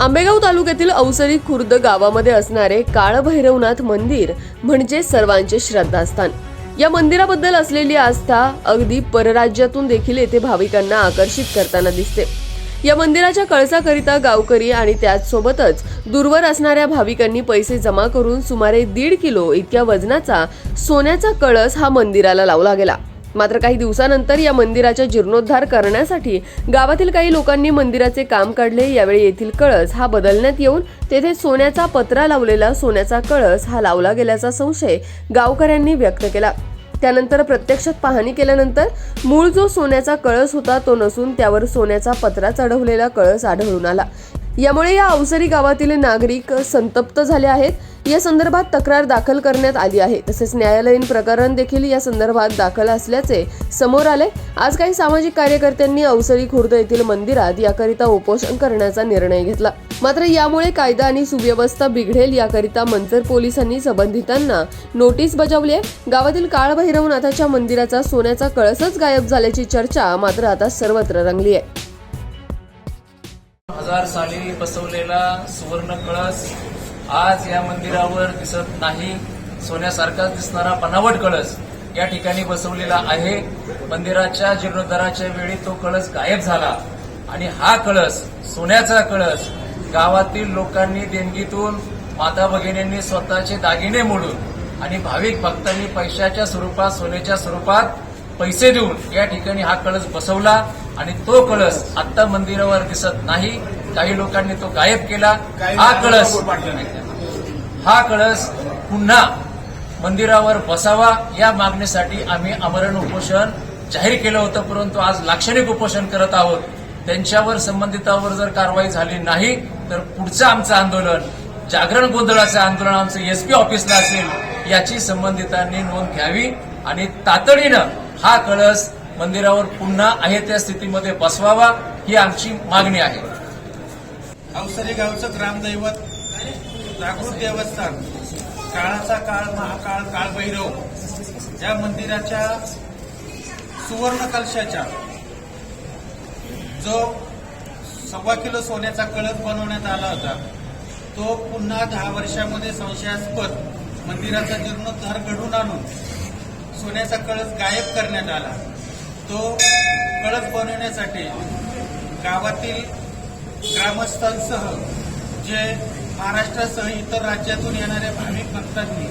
आंबेगाव तालुक्यातील अवसरी खुर्द गावामध्ये असणारे काळभैरवनाथ मंदिर म्हणजे सर्वांचे श्रद्धास्थान. या मंदिराबद्दल असलेली आस्था अगदी परराज्यातून देखील येथे भाविकांना आकर्षित करताना दिसते. या मंदिराच्या कळसाकरिता गावकरी आणि त्याचसोबतच दूरवर असणाऱ्या भाविकांनी पैसे जमा करून सुमारे दीड किलो इतक्या वजनाचा सोन्याचा कळस हा मंदिराला लावला गेला. मात्र काही दिवसानंतर या मंदिराचा जीर्णोद्धार करण्यासाठी गावातील काही लोकांनी मंदिराचे काम काढले. यावेळी येथील कळस हा बदलण्यात येऊन तेथे सोन्याचा पत्रा लावलेला सोन्याचा कळस हा लावला गेल्याचा संशय गावकऱ्यांनी व्यक्त केला. त्यानंतर प्रत्यक्षात पाहणी केल्यानंतर मूळ जो सोन्याचा कळस होता तो नसून त्यावर सोन्याचा पत्रा चढवलेला कळस आढळून आला. यामुळे या अवसरी गावातील नागरिक संतप्त झाले आहेत. या संदर्भात तक्रार दाखल करण्यात आली आहे. तसेच न्यायालयीन प्रकरण देखील या संदर्भात दाखल असल्याचे समोर आले. आज काही सामाजिक कार्यकर्त्यांनी अवसरी खुर्द येथील मंदिरात याकरिता उपोषण करण्याचा निर्णय घेतला. मात्र यामुळे कायदा आणि सुव्यवस्था बिघडेल याकरिता मंचर पोलिसांनी संबंधितांना नोटीस बजावली आहे. गावातील काळभैरवनाथाच्या मंदिराचा सोन्याचा कळसच गायब झाल्याची चर्चा मात्र आता सर्वत्र रंगली आहे. हजार साली बसवलेला सुवर्ण कळस आज या मंदिरावर दिसत नाही. सोन्यासारखाच दिसणारा बनावट कळस या ठिकाणी बसवलेला आहे. मंदिराच्या जीर्णोद्धाराच्या वेळी तो कळस गायब झाला. आणि हा कळस सोन्याचा कळस गावातील लोकांनी देणगीतून माता भगिनींनी स्वतःचे दागिने मोडून आणि भाविक भक्तांनी पैशाच्या स्वरूपात सोन्याच्या स्वरूपात पैसे देऊन या ठिकाणी हा कळस बसवला आणि तो कळस आता मंदिरावर दिसत नाही. काही लोकांनी तो गायब केला. हा कळस हा कळस पुन्हा मंदिरावर बसावा. या मागणीसाठी आम्ही आमरण उपोषण जाहीर केलं होतं परंतु आज लाक्षणिक उपोषण करत आहोत. त्यांच्यावर संबंधितावर जर कारवाई झाली नाही तर पुढचं आमचं आंदोलन जागरण गोंधळाचं आंदोलन आमचं एसपी ऑफिसला असेल याची संबंधितांनी नोंद घ्यावी आणि तातडीनं हा कळस मंदिरावर पुन्हा आहे त्या स्थितीमध्ये बसवावा ही आमची मागणी आहे. अवसरे गावचं ग्रामदैवत जागृत देवस्थान काळाचा काळ महाकाळ काळभैरव या मंदिराच्या सुवर्ण कलशाच्या जो सव्वा किलो सोन्याचा कळस बनवण्यात आला होता तो पुन्हा दहा वर्षामध्ये संशयास्पद मंदिराचा जीर्णोद्धार घडून आणून सोन्याचा कळस गायब करण्यात आला. तो कळस बनवण्यासाठी गावातील ग्रामस्थांसह जे महाराष्ट्रासह इतर राज्यातून येणाऱ्या भाविक भक्तांनी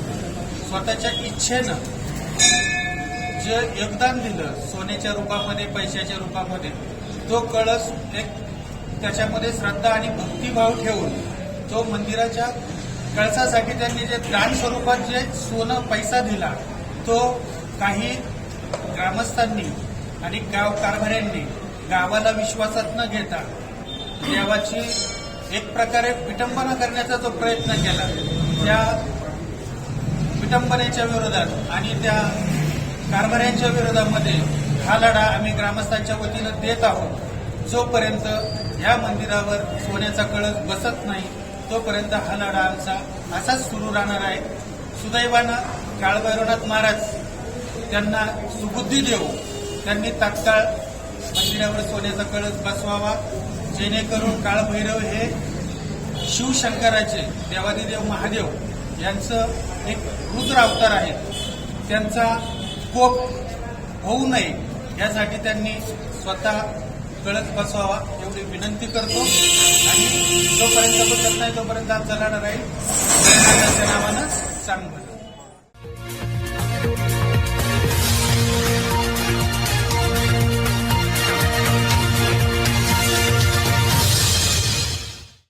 स्वतःच्या इच्छेनं जे योगदान दिलं सोन्याच्या रूपामध्ये पैशाच्या रूपामध्ये तो कळस एक त्याच्यामध्ये श्रद्धा आणि भक्तिभाव ठेवून तो मंदिराच्या कळसासाठी त्यांनी जे दान स्वरूपात जे सोनं पैसा दिला तो काही ग्रामस्थांनी आणि गाव कारभाऱ्यांनी गावाला विश्वासात न घेता देवाची एक प्रकारे विटंबना करण्याचा जो प्रयत्न केला त्या विटंबनेच्या विरोधात आणि त्या कारभाऱ्यांच्या विरोधामध्ये हा लढा आम्ही ग्रामस्थांच्या वतीनं देत आहोत. जोपर्यंत या मंदिरावर सोन्याचा कळस बसत नाही तोपर्यंत हा लढा आमचा असाच सुरू राहणार आहे. सुदैवानं काळभैरवनाथ महाराज त्यांना सुबुद्धी देऊ त्यांनी तात्काळ मंदिरावर सोन्याचा कळस बसवावा जेणेकरून काळभैरव हे शिवशंकराचे देवादिदेव महादेव यांचं एक रुद्र अवतार आहे. त्यांचा कोप होऊ नये यासाठी त्यांनी स्वतः कळत बसवावा एवढी विनंती करतो. आणि जोपर्यंत बसत नाही तोपर्यंत आमचा लढा राहील नावानं sangre.